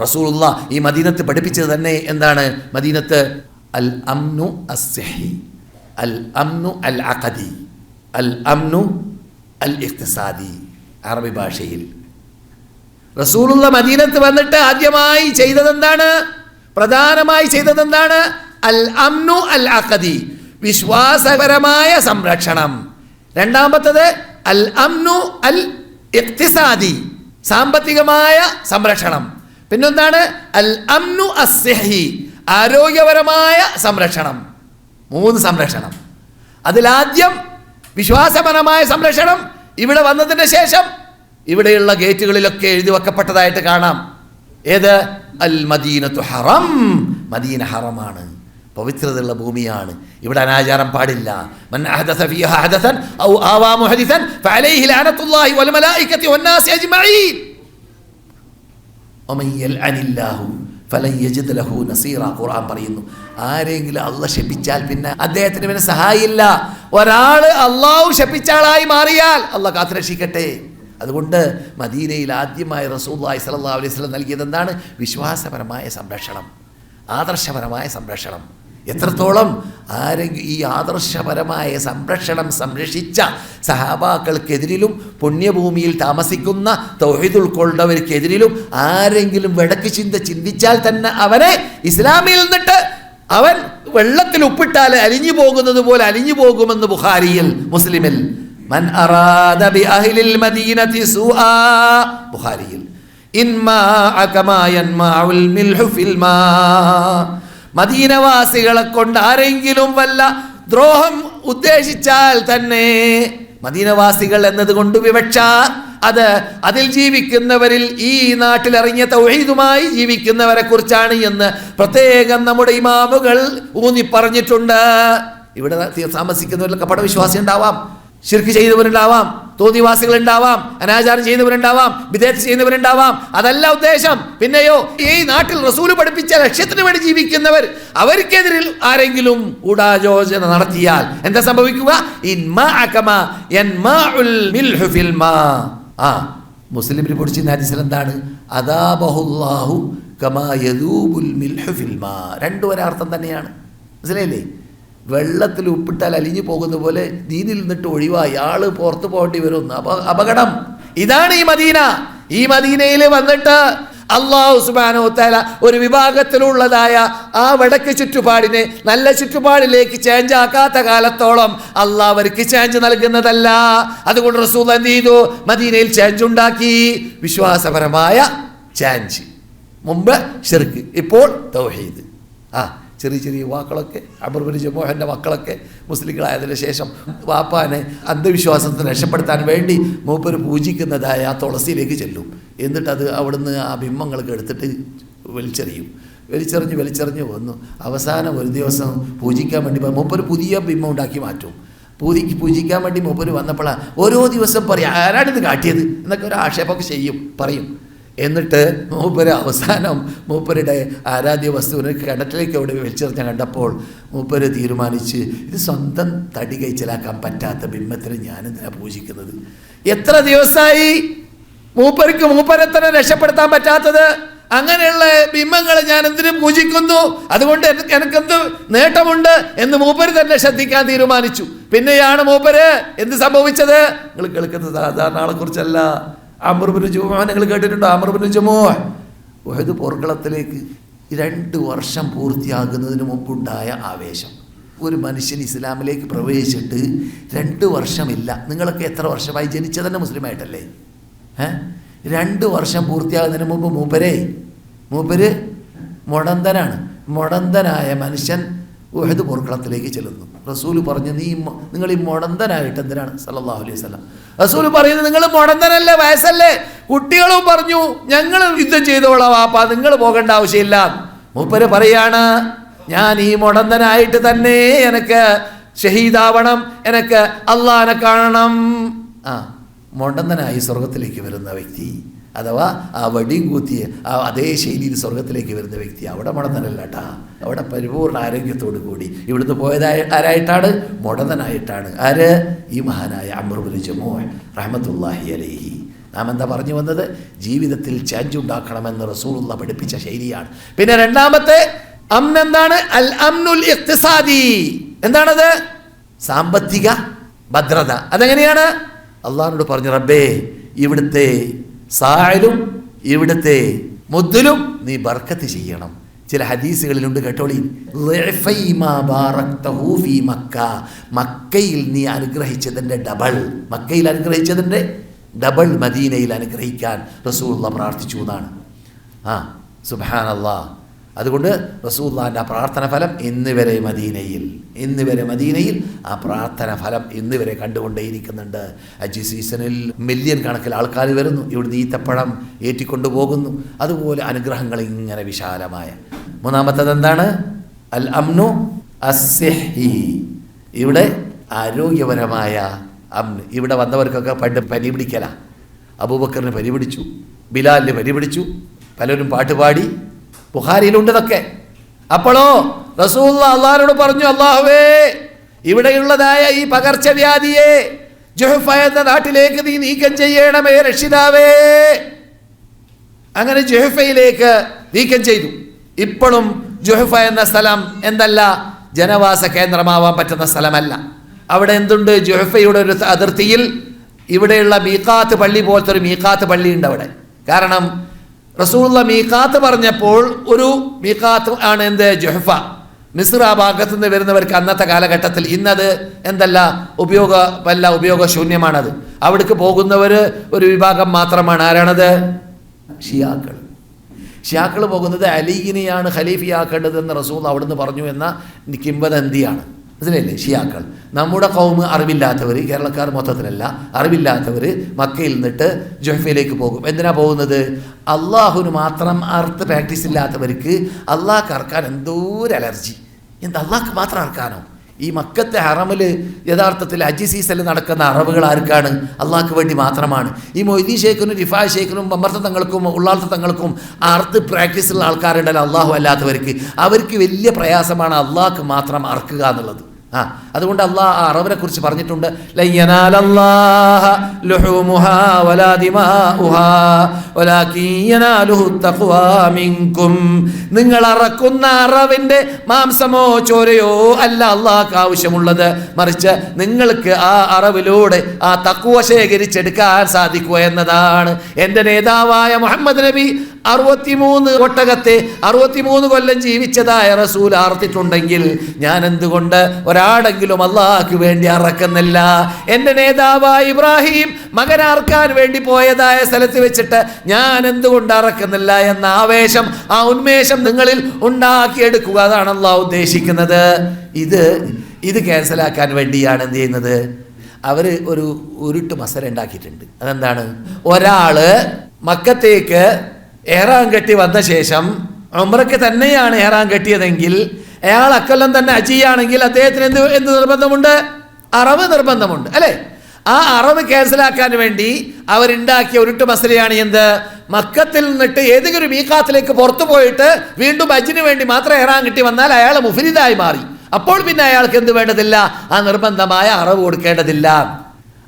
റസൂലുള്ള ഈ മദീനത്ത് പഠിപ്പിച്ചത് തന്നെ എന്താണ്? മദീനത്ത് അൽ അംനു അസ്സഹി അൽ അംനു അൽ അഖദി അൽ അംനു അൽ ഇഖ്തിസാദി അറബി ഭാഷയിൽ. റസൂലുള്ള മദീനത്ത് വന്നിട്ട് ആദ്യമായി ചെയ്തതെന്താണ്? പ്രധാനമായി ചെയ്തതെന്താണ്? അൽ അംനു അൽ അഖദി വിശ്വാസപരമായ സംരക്ഷണം. രണ്ടാമത്തത് അൽ അംനു അൽ ഇഖ്തിസാദി സാമ്പത്തികമായ സംരക്ഷണം. പിന്നെന്താണ്? അൽ അംനു അസ്സഹി ആരോഗ്യപരമായ സംരക്ഷണം. മൂന്ന് സംരക്ഷണം. അതിലാദ്യം വിശ്വാസപരമായ സംരക്ഷണം ഇവിടെ വന്നതിന് ശേഷം ഇവിടെയുള്ള ഗേറ്റുകളിലൊക്കെ എഴുതി വെക്കപ്പെട്ടതായിട്ട് കാണാം. ഏത്? അൽ മദീനത്തു ഹറം. മദീന ഹറമാണ്. പവിത്രതയുള്ള ഭൂമിയാണ്. ഇവിടെ അനാചാരം പാടില്ല. ഔ ആവാ ഫഅലൈഹി വൽ മലായികത്തി വന്നാസി വമൻ യൽഅനില്ലാഹു ഫലൻ യജിദ് ലഹു നസീറ. ഖുർആൻ പറയുന്നു ആരെങ്കിലും അള്ള ശപിച്ചാൽ പിന്നെ അദ്ദേഹത്തിന് പിന്നെ സഹായില്ല ഒരാൾ അള്ളാഹു ശപിച്ച ആളായി മാറിയാൽ അള്ളാഹ് കാത്തുരക്ഷിക്കട്ടെ. അതുകൊണ്ട് മദീനയിൽ ആദ്യമായി റസൂല്ലായി സല്ലല്ലാഹു അലൈഹി സ്വലം നൽകിയത് എന്താണ്? വിശ്വാസപരമായ സംരക്ഷണം ആദർശപരമായ സംരക്ഷണം. എത്രത്തോളം ആരെങ്കിലും ഈ ആദർശപരമായ സംരക്ഷണം സംരക്ഷിച്ച സഹാബാക്കൾക്കെതിരിലും പുണ്യഭൂമിയിൽ താമസിക്കുന്ന തൊഴിൽ ഉൾക്കൊണ്ടവർക്കെതിരിലും ആരെങ്കിലും വിടക്ക് ചിന്ത ചിന്തിച്ചാൽ തന്നെ അവനെ ഇസ്ലാമിൽ നിന്നിട്ട് അവൻ വെള്ളത്തിൽ ഉപ്പിട്ടാൽ അലിഞ്ഞു പോകുന്നത് പോലെ അലിഞ്ഞു പോകുമെന്ന് ബുഹാരിയിൽ മുസ്ലിമിൽ. മൻ ബി അഹ്ലിൽ മദീനതി സുആ ബുഖാരിയിൽ. ഇൻമാ അകമാ യൻമാഉൽ മിൽഹു ഫിൽ മാ. മദീനവാസികളെ കൊണ്ട് ആരെങ്കിലും വല്ല ദ്രോഹം ഉദ്ദേശിച്ചാൽ തന്നെ മദീനവാസികൾ എന്നതുകൊണ്ട് വിവക്ഷ അത് അതിൽ ജീവിക്കുന്നവരിൽ ഈ നാട്ടിൽ ഇറങ്ങിയ തൗഹീദുമായി ജീവിക്കുന്നവരെ കുറിച്ചാണ് എന്ന് പ്രത്യേകം നമ്മുടെ ഇമാമുകൾ ഊന്നി പറഞ്ഞിട്ടുണ്ട് ഇവിടെ താമസിക്കുന്നവരിൽ കപടവിശ്വാസി ഉണ്ടാവാം ശിർക്ക് ചെയ്തവരുണ്ടാവാം തോന്നിവാസികൾ ഉണ്ടാവാം അനാചാരം ചെയ്യുന്നവരുണ്ടാവാം വിദേശം ചെയ്യുന്നവരുണ്ടാവാം. അതല്ല ഉദ്ദേശം. പിന്നെയോ ഈ നാട്ടിൽ റസൂൽ പഠിപ്പിച്ച ലക്ഷ്യത്തിന് വേണ്ടി ജീവിക്കുന്നവർ അവർക്കെതിരിൽ ആരെങ്കിലും ഗൂഢാലോചന നടത്തിയാൽ എന്താ സംഭവിക്കുക? ആ മുസ്ലിം റിപ്പോർട്ട് എന്താണ്? അദാബഹുല്ലാഹു കമാ യദൂബുൽ ഫിൽമാ രണ്ടും ഒരർത്ഥം തന്നെയാണ്. മനസ്സിലായില്ലേ? വെള്ളത്തിൽ ഉപ്പിട്ടാൽ അലിഞ്ഞു പോകുന്ന പോലെ ദീനിൽ നിന്നിട്ട് ഒഴിവായി. ആൾ പുറത്തു പോകേണ്ടി അപ അപകടം. ഇതാണ് ഈ മദീന. ഈ മദീനയിൽ വന്നിട്ട് അള്ളാഹു തല ഒരു വിഭാഗത്തിലുള്ളതായ ആ വടക്ക് ചുറ്റുപാടിനെ നല്ല ചുറ്റുപാടിലേക്ക് ചേഞ്ച് ആക്കാത്ത കാലത്തോളം അള്ളാഹ് അവർക്ക് ചേഞ്ച് നൽകുന്നതല്ല. അതുകൊണ്ട് റസൂൽ എന്ത് ചെയ്തു? മദീനയിൽ ചേഞ്ച് ഉണ്ടാക്കി. വിശ്വാസപരമായ ചേഞ്ച് മുമ്പ് ഷിർക്ക് ഇപ്പോൾ തൗഹീദ്. ആ ചെറിയ ചെറിയ യുവാക്കളൊക്കെ അമർബിന് ജമോഹന്റെ മക്കളൊക്കെ മുസ്ലിങ്ങളായതിനു ശേഷം വാപ്പാനെ അന്ധവിശ്വാസത്തെ രക്ഷപ്പെടുത്താൻ വേണ്ടി മൂപ്പർ പൂജിക്കുന്നതായ ആ തുളസിയിലേക്ക് ചെല്ലും. എന്നിട്ട് അത് അവിടുന്ന് ആ ബിംബങ്ങളൊക്കെ എടുത്തിട്ട് വലിച്ചെറിയും. വലിച്ചെറിഞ്ഞ് വലിച്ചെറിഞ്ഞ് വന്നു. അവസാനം ഒരു ദിവസം പൂജിക്കാൻ വേണ്ടി മൂപ്പർ പുതിയ ബിംബം ഉണ്ടാക്കി മാറ്റും. പൂതിക്ക് പൂജിക്കാൻ വേണ്ടി മൂപ്പർ വന്നപ്പോഴാണ് ഓരോ ദിവസം പറയും ആരാണിത് കാട്ടിയത്? എന്നൊക്കെ ഒരു ആക്ഷേപമൊക്കെ ചെയ്യും പറയും. എന്നിട്ട് മൂപ്പര് അവസാനം മൂപ്പരുടെ ആരാധ്യ വസ്തുവിനെ കിണറ്റിലേക്ക് അവിടെ വലിച്ചെറിഞ്ഞ കണ്ടപ്പോൾ മൂപ്പര് തീരുമാനിച്ച് ഇത് സ്വന്തം തടി കൈച്ചലാക്കാൻ പറ്റാത്ത ബിംബത്തിന് ഞാനെന്തിനാ പൂജിക്കുന്നത്. എത്ര ദിവസമായി മൂപ്പർക്ക് മൂപ്പരെത്തനെ രക്ഷപ്പെടുത്താൻ പറ്റാത്തത്? അങ്ങനെയുള്ള ബിംബങ്ങളെ ഞാൻ എന്തിനും പൂജിക്കുന്നു? അതുകൊണ്ട് എനിക്ക് എനിക്കെന്ത് നേട്ടമുണ്ട്? എന്ന് മൂപ്പര് തന്നെ ശ്രദ്ധിക്കാൻ തീരുമാനിച്ചു. പിന്നെയാണ് മൂപ്പര് എന്ത് സംഭവിച്ചത്? നിങ്ങൾ കേൾക്കുന്നത് സാധാരണ ആളെ കുറിച്ചല്ല അമർബിന് ജുമാ നിങ്ങൾ കേട്ടിട്ടുണ്ടോ? അമർബിന് ജുമോ ഉഹദ് പോർക്കളത്തിലേക്ക് രണ്ട് വർഷം പൂർത്തിയാകുന്നതിന് മുമ്പുണ്ടായ ആവേശം. ഒരു മനുഷ്യൻ ഇസ്ലാമിലേക്ക് പ്രവേശിച്ചിട്ട് രണ്ട് വർഷമില്ല. നിങ്ങളൊക്കെ എത്ര വർഷമായി ജനിച്ചതന്നെ മുസ്ലിമായിട്ടല്ലേ? ഏ? രണ്ട് വർഷം പൂർത്തിയാകുന്നതിന് മുമ്പ് മൂപ്പരേ? മൂപ്പര് മുടന്തനാണ്. മുടന്തനായ മനുഷ്യൻ ഉഹദ് പോർക്കളത്തിലേക്ക് ചെല്ലുന്നു. റസൂൽ പറഞ്ഞു നീ നിങ്ങൾ ഈ മുടന്തനായിട്ട് എന്തിനാണ്? സല്ലല്ലാഹു അലൈഹി വസല്ലം. റസൂൽ പറയുന്നത് നിങ്ങൾ മുടന്തനല്ലേ വയസ്സല്ലേ? കുട്ടികളും പറഞ്ഞു ഞങ്ങൾ യുദ്ധം ചെയ്തോളാം വാപ്പ നിങ്ങൾ പോകേണ്ട ആവശ്യമില്ല. മൂപ്പര് പറയാണ് ഞാൻ ഈ മുടന്തനായിട്ട് തന്നെ എനിക്ക് ഷഹീദാവണം എനിക്ക് അള്ളാനെ കാണണം. ആ മുടന്തനായി സ്വർഗത്തിലേക്ക് വരുന്ന വ്യക്തി അഥവാ ആ വടിയും കൂത്തിയ ആ അതേ ശൈലിയിൽ സ്വർഗത്തിലേക്ക് വരുന്ന വ്യക്തി അവിടെ മുടന്തനല്ല കേട്ടാ അവിടെ പരിപൂർണ ആരോഗ്യത്തോടു കൂടി. ഇവിടുന്ന് പോയതായ ആരായിട്ടാണ്? മുടന്തനായിട്ടാണ്. ആര്? ഈ മഹാനായ അമൃബുൽ ജമോ റഹമത്തുല്ലാഹി അലൈഹി. നാം എന്താ പറഞ്ഞു വന്നത്? ജീവിതത്തിൽ ചേഞ്ച് ഉണ്ടാക്കണമെന്ന് റസൂലുള്ള പഠിപ്പിച്ച ശൈലിയാണ്. പിന്നെ രണ്ടാമത്തെ അമ്ൻ എന്താണ്? അൽ അമ്നുൽ ഇഖ്തിസാദി. എന്താണത്? സാമ്പത്തിക ഭദ്രത. അതെങ്ങനെയാണ്? അള്ളാഹിനോട് പറഞ്ഞു റബ്ബേ ഇവിടുത്തെ സായലും ഇവിടുത്തെ മുദ്ദിലും നീ ബർക്കത്ത് ചെയ്യണം. ചില ഹദീസുകളിലുണ്ട് കേട്ടോളി മക്ക. മക്കയിൽ നീ അനുഗ്രഹിച്ചതിന്റെ ഡബിൾ. മക്കയിൽ അനുഗ്രഹിച്ചതിന്റെ ഡബിൾ മദീനയിൽ അനുഗ്രഹിക്കാൻ റസൂള്ള പ്രാർത്ഥിച്ചു എന്നാണ്. ആ സുബാനല്ലാ അതുകൊണ്ട് റസൂല്ലാന്റെ ആ പ്രാർത്ഥന ഫലം ഇന്ന് വരെ മദീനയിൽ ഇന്ന് വരെ മദീനയിൽ ആ പ്രാർത്ഥന ഫലം ഇന്ന് വരെ കണ്ടുകൊണ്ടേയിരിക്കുന്നുണ്ട്. അജി സീസണിൽ മില്യൺ കണക്കിൽ ആൾക്കാർ വരുന്നു ഇവിടുന്ന് ഈത്തപ്പഴം ഏറ്റിക്കൊണ്ടു പോകുന്നു. അതുപോലെ അനുഗ്രഹങ്ങൾ ഇങ്ങനെ വിശാലമായ. മൂന്നാമത്തത് എന്താണ്? അൽ അംനു അസ്ഹി ഇവിടെ ആരോഗ്യപരമായ അമ്ന് ഇവിടെ വന്നവർക്കൊക്കെ പണ്ട് പനി പിടിക്കല അബൂബക്കറിന് പനി പിടിച്ചു ബിലാലിന് പനി പിടിച്ചു പലരും പാട്ടുപാടി ബുഹാരിയിലുണ്ട് ഇതൊക്കെ അപ്പോഴോ റസൂൽ അള്ളാഹിനോട് പറഞ്ഞു അള്ളാഹുവേ ഇവിടെയുള്ളതായ ഈ പകർച്ചവ്യാധിയെ ജുഹഫ എന്ന നാട്ടിലേക്ക് നീ നീക്കം ചെയ്യണമേ രക്ഷിതാവേ. അങ്ങനെ ജുഹഫയിലേക്ക് നീക്കം ചെയ്തു. ഇപ്പോഴും ജുഹഫ എന്ന സ്ഥലം എന്തല്ല ജനവാസ കേന്ദ്രമാവാൻ പറ്റുന്ന സ്ഥലമല്ല. അവിടെ എന്തുണ്ട്? ജുഹഫയുടെ ഒരു അതിർത്തിയിൽ ഇവിടെയുള്ള മീക്കാത്ത് പള്ളി പോലത്തെ ഒരു മീക്കാത്ത് പള്ളിയുണ്ട് അവിടെ. കാരണം റസൂള്ള മീക്കാത്ത് പറഞ്ഞപ്പോൾ ഒരു മീക്കാത്ത് ആണ് എന്ത്? ജുഹഫ. മിസ്ര ഭാഗത്തു നിന്ന് വരുന്നവർക്ക് അന്നത്തെ കാലഘട്ടത്തിൽ ഇന്നത് എന്തല്ല? ഉപയോഗ വല്ല ഉപയോഗശൂന്യമാണത്. അവിടേക്ക് പോകുന്നവർ ഒരു വിഭാഗം മാത്രമാണ്. ആരാണത്? ഷിയാക്കൾ. ഷിയാക്കൾ പോകുന്നത് അലീഗിനെയാണ് ഖലീഫിയാക്കേണ്ടതെന്ന് റസൂൽ അവിടുന്ന് പറഞ്ഞു എന്ന കിംബദന്തിയാണ് മനസ്സിലായില്ലേ? ഷിയാക്കൾ. നമ്മുടെ കൗമ് അറിവില്ലാത്തവർ കേരളക്കാർ മൊത്തത്തിലല്ല അറിവില്ലാത്തവർ മക്കയിൽ നിന്നിട്ട് ജൊഹഫയിലേക്ക് പോകും. എന്തിനാ പോകുന്നത്? അള്ളാഹുവിന് മാത്രം അർത്ഥ പ്രാക്ടീസ് ഇല്ലാത്തവർക്ക് അള്ളാഹ് അറക്കാൻ എന്തോ ഒരു അലർജി എന്താ അള്ളാഹ്ക്ക് മാത്രം അറക്കാനോ? ഈ മക്കത്തെ ഹറമിൽ യഥാർത്ഥത്തിൽ അജി സീസണിൽ നടക്കുന്ന അറവുകൾ ആർക്കാണ്? അള്ളാഹ്ക്ക് വേണ്ടി മാത്രമാണ്. ഈ മൊയ്തി ഷേഖിനും റിഫാ ഷേഖിനും ബമ്മർത്ത തങ്ങൾക്കും ഉള്ളാർത്ത തങ്ങൾക്കും അർത്ത് പ്രാക്ടീസുള്ള ആൾക്കാരുണ്ടല്ലോ അള്ളാഹു അല്ലാത്തവർക്ക്. അവർക്ക് വലിയ പ്രയാസമാണ് അള്ളാഹ്ക്ക് മാത്രം അറക്കുക എന്നുള്ളത്. ആ അതുകൊണ്ട് അള്ളാഹ് ആ അറബിനെ കുറിച്ച് പറഞ്ഞിട്ടുണ്ട്. നിങ്ങൾ അറക്കുന്ന അറവിന്റെ മാംസമോ ചോരയോ അല്ല അള്ളാഹ്ക്ക് ആവശ്യമുള്ളത്. മറിച്ച് നിങ്ങൾക്ക് ആ അറവിലൂടെ ആ തക്കുവ ശേഖരിച്ചെടുക്കാൻ സാധിക്കുക എന്നതാണ്. എന്റെ നേതാവായ മുഹമ്മദ് നബി അറുപത്തിമൂന്ന് ഒട്ടകത്തെ അറുപത്തിമൂന്ന് കൊല്ലം ജീവിച്ചതായ റസൂൽ ആർത്തിട്ടുണ്ടെങ്കിൽ ഞാൻ എന്തുകൊണ്ട് ഒരാടെങ്കിലും അള്ളാഹ്ക്ക് വേണ്ടി അറക്കുന്നില്ല. എന്റെ നേതാവായ ഇബ്രാഹിം മകനാർക്കാൻ വേണ്ടി പോയതായ സ്ഥലത്ത് വെച്ചിട്ട് ഞാൻ എന്തുകൊണ്ട് അറക്കുന്നില്ല എന്ന ആവേശം ആ ഉന്മേഷം നിങ്ങളിൽ ഉണ്ടാക്കിയെടുക്കുക അതാണ് അള്ളാഹ് ഉദ്ദേശിക്കുന്നത്. ഇത് ഇത് ക്യാൻസലാക്കാൻ വേണ്ടിയാണ് എന്ത് ചെയ്യുന്നത്? അവർ ഒരു ഉരുട്ട് മസല ഉണ്ടാക്കിയിട്ടുണ്ട്. അതെന്താണ്? ഒരാൾ മക്കത്തേക്ക് ഏറാൻ കെട്ടി വന്ന ശേഷം ഉമ്രക്ക് തന്നെയാണ് ഏറാൻ കെട്ടിയതെങ്കിൽ അയാൾ അക്കൊല്ലം തന്നെ അജിയാണെങ്കിൽ അദ്ദേഹത്തിന് എന്ത് എന്ത് നിർബന്ധമുണ്ട്? അറവ് നിർബന്ധമുണ്ട് അല്ലേ? ആ അറവ് ക്യാൻസലാക്കാൻ വേണ്ടി അവരുണ്ടാക്കിയ ഉരുട്ട് മസലയാണ് എന്ത്? മക്കത്തിൽ നിന്നിട്ട് ഏതെങ്കിലും മീക്കാത്തിലേക്ക് പുറത്തു പോയിട്ട് വീണ്ടും അജിന് വേണ്ടി മാത്രം ഏറാൻ കിട്ടി വന്നാൽ അയാൾ മുഫരിദായി മാറി. അപ്പോൾ പിന്നെ അയാൾക്ക് എന്ത് വേണ്ടതില്ല? ആ നിർബന്ധമായ അറവ് കൊടുക്കേണ്ടതില്ല.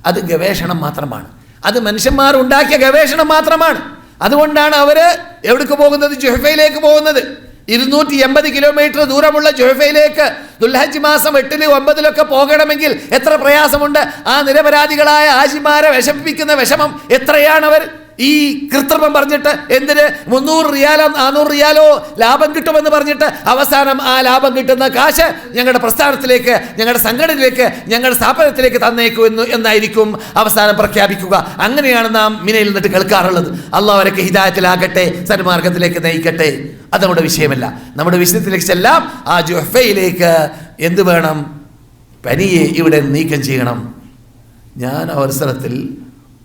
അത് ഗവേഷണം മാത്രമാണ്. അത് മനുഷ്യന്മാർ ഉണ്ടാക്കിയ ഗവേഷണം മാത്രമാണ്. അതുകൊണ്ടാണ് അവർ എവിടേക്ക് പോകുന്നത്? ജുഹഫയിലേക്ക് പോകുന്നത്. ഇരുന്നൂറ്റി എൺപത് കിലോമീറ്റർ ദൂരമുള്ള ജോഫയിലേക്ക് ദുൽഹജ് മാസം എട്ടിൽ ഒമ്പതിലൊക്കെ പോകണമെങ്കിൽ എത്ര പ്രയാസമുണ്ട്? ആ നിരപരാധികളായ ആജിമാരെ വിഷമിപ്പിക്കുന്ന വിഷമം എത്രയാണ് അവർ ഈ കൃത്രിമം പറഞ്ഞിട്ട് എന്തിന്? മുന്നൂറ് റിയാലോ നാനൂറ് റിയാലോ ലാഭം കിട്ടുമെന്ന് പറഞ്ഞിട്ട് അവസാനം ആ ലാഭം കിട്ടുന്ന കാശ് ഞങ്ങളുടെ പ്രസ്ഥാനത്തിലേക്ക് ഞങ്ങളുടെ സംഘടനയിലേക്ക് ഞങ്ങളുടെ സ്ഥാപനത്തിലേക്ക് തന്നേക്കൂ എന്ന് എന്നായിരിക്കും അവസാനം പ്രഖ്യാപിക്കുക. അങ്ങനെയാണ് നാം മിനയിൽ നിന്നിട്ട് കേൾക്കാറുള്ളത്. അള്ളാഹ് അവരൊക്കെ ഹിതായത്തിലാകട്ടെ സന്മാർഗത്തിലേക്ക് നയിക്കട്ടെ. അത് നമ്മുടെ വിഷയമല്ല. നമ്മുടെ വിഷയത്തിലേക്ക് ചെല്ലാം ആ ജുഹഫയിലേക്ക്. എന്ത് വേണം? പനിയെ ഇവിടെ നീക്കം ചെയ്യണം. ഞാൻ അവസരത്തിൽ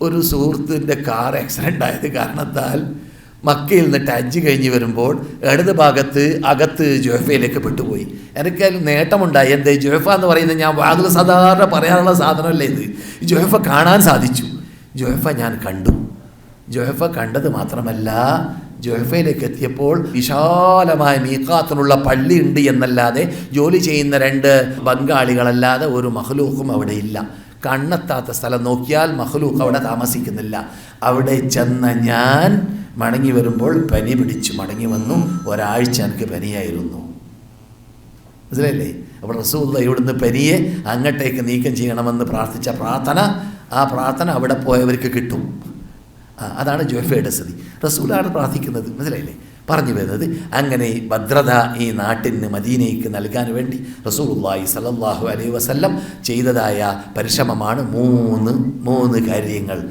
ഒരു സുഹൃത്തിന്റെ കാർ ആക്സിഡന്റ് ആയത് കാരണത്താൽ മക്കയിൽ നിന്നിട്ട് അഞ്ച് കഴിഞ്ഞ് വരുമ്പോൾ ഇടത് ഭാഗത്ത് അകത്ത് ജോഫയിലേക്ക് പെട്ടുപോയി. എനിക്കതിൽ നേട്ടമുണ്ടായി. എന്ത് ജോഫ എന്ന് പറയുന്നത് ഞാൻ വാതിൽ സാധാരണ പറയാനുള്ള സാധനമല്ലേ ഇത്? ജോഫ കാണാൻ സാധിച്ചു. ജോഫ ഞാൻ കണ്ടു. ജോഫ കണ്ടത് മാത്രമല്ല ജോഫയിലേക്ക് എത്തിയപ്പോൾ വിശാലമായ മീക്കാത്തിനുള്ള പള്ളി ഉണ്ട് എന്നല്ലാതെ ജോലി ചെയ്യുന്ന രണ്ട് ബംഗാളികളല്ലാതെ ഒരു മഹലൂക്കും അവിടെ ഇല്ല. കണ്ണെത്താത്ത സ്ഥലം നോക്കിയാൽ മഹ്ലൂക്ക് അവിടെ താമസിക്കുന്നില്ല. അവിടെ ചെന്ന ഞാൻ മടങ്ങി വരുമ്പോൾ പനി പിടിച്ചു മടങ്ങി വന്നു. ഒരാഴ്ച എനിക്ക് പനിയായിരുന്നു. മനസ്സിലല്ലേ അപ്പോൾ റസൂല്ല ഇവിടുന്ന് പനിയെ അങ്ങോട്ടേക്ക് നീക്കം ചെയ്യണമെന്ന് പ്രാർത്ഥിച്ച പ്രാർത്ഥന ആ പ്രാർത്ഥന അവിടെ പോയവർക്ക് കിട്ടും. അതാണ് ജോഫയുടെ സ്ഥിതി. റസൂലാണ് പ്രാർത്ഥിക്കുന്നത്. മനസ്സിലായില്ലേ? പറഞ്ഞു വരുന്നത്. അങ്ങനെ ഭദ്രത ഈ നാട്ടിന് മദീനയ്ക്ക് നൽകാൻ വേണ്ടി റസൂലുള്ളാഹി സലല്ലാഹു അലൈഹി വസല്ലം ചെയ്തതായ പരിശ്രമമാണ് മൂന്ന് മൂന്ന് കാര്യങ്ങൾ.